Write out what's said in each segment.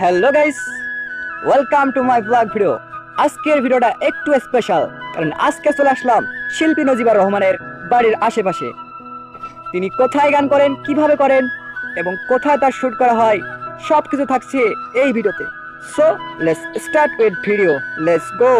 Hello guys welcome to my blog video আজকের ভিডিওটা একটু স্পেশাল কারণ আজকে চলে আসলাম শিল্পী নজিবার রহমানের বাড়ির আশেপাশে। তিনি কোথায় গান করেন, কীভাবে করেন, এবং কোথায় তার শ্যুট করা হয় সব কিছু থাকছে এই ভিডিওতে। So let's start with video let's go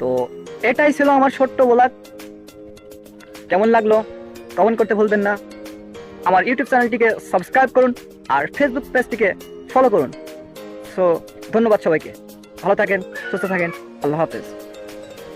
তো এটাই ছিল আমার ছোট্ট ব্লগ কেমন লাগল? কমেন্ট করতে ভুলবেন না। আমার ইউটিউব চ্যানেলটিকে সাবস্ক্রাইব করুন আর ফেসবুক পেজটিকে ফলো করুন। সো ধন্যবাদ সবাইকে। ভালো থাকেন, সুস্থ থাকেন। আল্লাহ হাফেজ।